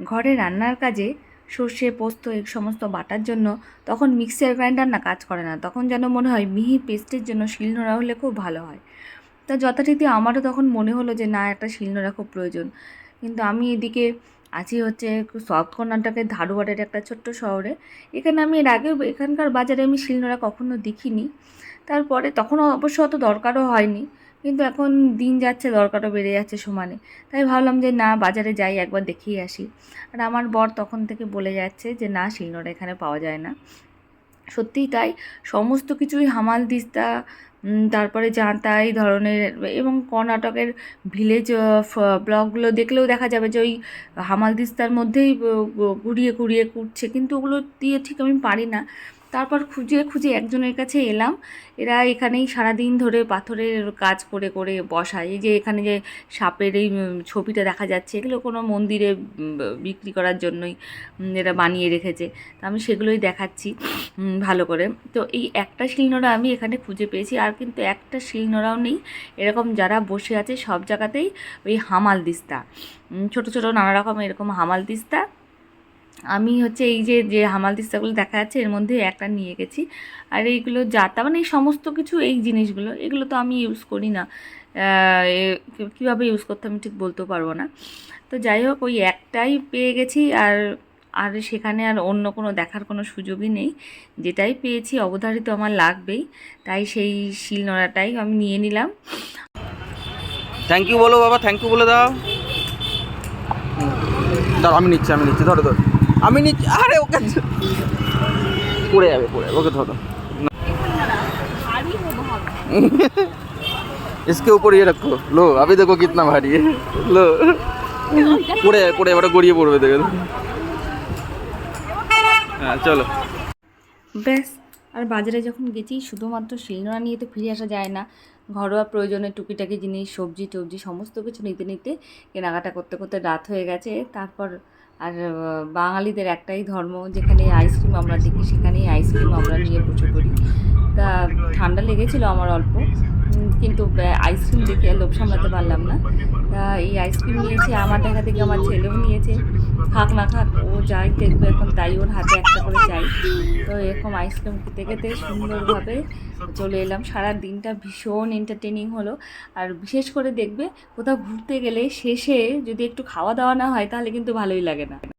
ঘরে রান্নার কাজে সর্ষে, পোস্ত এই সমস্ত বাটার জন্য তখন মিক্সার গ্রাইন্ডার না কাজ করে না। তখন যেন মনে হয় মিহি পেস্টের জন্য শিলনোড়া হলে খুব ভালো হয়। তা যথারীতি আমারও তখন মনে হলো যে, না, একটা শিলনোড়া খুব প্রয়োজন। কিন্তু আমি এদিকে আছি হচ্ছে সাউথ কর্ণাটকের ধারওয়াড়ের একটা ছোট্ট শহরে। এখানে আমি এর আগেও এখানকার বাজারে আমি শিলনোড়া কখনো দেখিনি। তারপরে তখন অবশ্য অত দরকারও হয়নি। কিন্তু এখন দিন যাচ্ছে, দরকারও বেড়ে যাচ্ছে সমানে। তাই ভাবলাম যে, না, বাজারে যাই, একবার দেখিয়ে আসি। আর আমার বর তখন থেকে বলে যাচ্ছে যে, না, শিলনোড়া এখানে পাওয়া যায় না। সত্যিই তাই। সমস্ত কিছুই হামাল দিস্তা তারপরে জাঁতা এই ধরনের, এবং কর্ণাটকের ভিলেজ ব্লগগুলো দেখলেও দেখা যাবে যে, ওই হামাল দিস্তার মধ্যেই কুড়িয়ে কুড়িয়ে কুটছে কিন্তু ওগুলো দিয়ে ঠিক আমি পারি না। তারপর খুঁজে খুঁজে একজনের কাছে এলাম। এরা এখানেই সারাদিন ধরে পাথরের কাজ করে করে বসায়। এই যে এখানে যে সাপের এই ছবিটা দেখা যাচ্ছে, এগুলো কোনো মন্দিরে বিক্রি করার জন্যই এরা বানিয়ে রেখেছে। তো আমি সেগুলোই দেখাচ্ছি ভালো করে। তো এই একটা শিলনোড়া আমি এখানে খুঁজে পেয়েছি, আর কিন্তু একটা শিলনোড়াও নেই। এরকম যারা বসে আছে সব জায়গাতেই ওই হামাল দিস্তা। ছোট ছোট, নানা রকম এরকম হামাল দিস্তা। আমি হচ্ছে এই যে যে হামাল দিস্তাগুলো দেখা যাচ্ছে এর মধ্যে একটা নিয়ে গেছি। আর এইগুলো যাতা মানে এই সমস্ত কিছু এই জিনিসগুলো এগুলো তো আমি ইউজ করি না। কীভাবে ইউজ করতে আমি ঠিক বলতেও পারব না। তো যাই হোক ওই একটাই পেয়ে গেছি। আর আর সেখানে আর অন্য কোনো দেখার কোনো সুযোগই নেই। যেটাই পেয়েছি অবধারিত আমার লাগবেই। তাই সেই শিলনোড়াটাই আমি নিয়ে নিলাম। থ্যাংক ইউ বলো বাবা থ্যাংক ইউ বলে দাও। দাও আমি নিচ্ছি আমি নিচ্ছি। ধরো ধরো। আমি নিচ্ছি আরে ওকে পড়ে যাবে পড়ে যাবে ওকে ধরো इसके ऊपर ये रखो लो अभी देखो कितना भारी है लो পড়ে যাবে পড়ে যাবে ওটা গড়িয়ে পড়বে দেখে হ্যাঁ চলো ব্যাস আর বাজারে যখন গেছি শুধুমাত্র শিলনোড়া নিয়ে তো ফিরে আসা যায় না ঘরোয়া প্রয়োজনে টুকিটাকি জিনিস সবজি টবজি সমস্ত কিছু নিতে নিতে কেনাকাটা করতে করতে রাত হয়ে গেছে তারপর আর বাঙালিদের একটাই ধর্ম যেখানে আইসক্রিম আমরা দেখি, সেখানেই আইসক্রিম আমরা নিয়ে পুজো করি। তা ঠান্ডা লেগেছিল আমার অল্প। কিন্তু আইসক্রিম দেখে লোভ সামলাতে পারলাম না। এই আইসক্রিম নিয়েছে, আমার দেখা থেকে আমার ছেলেও নিয়েছে। খাক না খাক, ও যাই দেখবে এখন তাই ওর হাতে একটা করে চাই তো এরকম আইসক্রিম খেতে খেতে সুন্দরভাবে চলে এলাম। সারা দিনটা ভীষণ এন্টারটেনিং হলো। আর বিশেষ করে দেখবে, কোথাও ঘুরতে গেলে শেষে যদি একটু খাওয়া দাওয়া না হয়, তাহলে কিন্তু ভালোই লাগে না।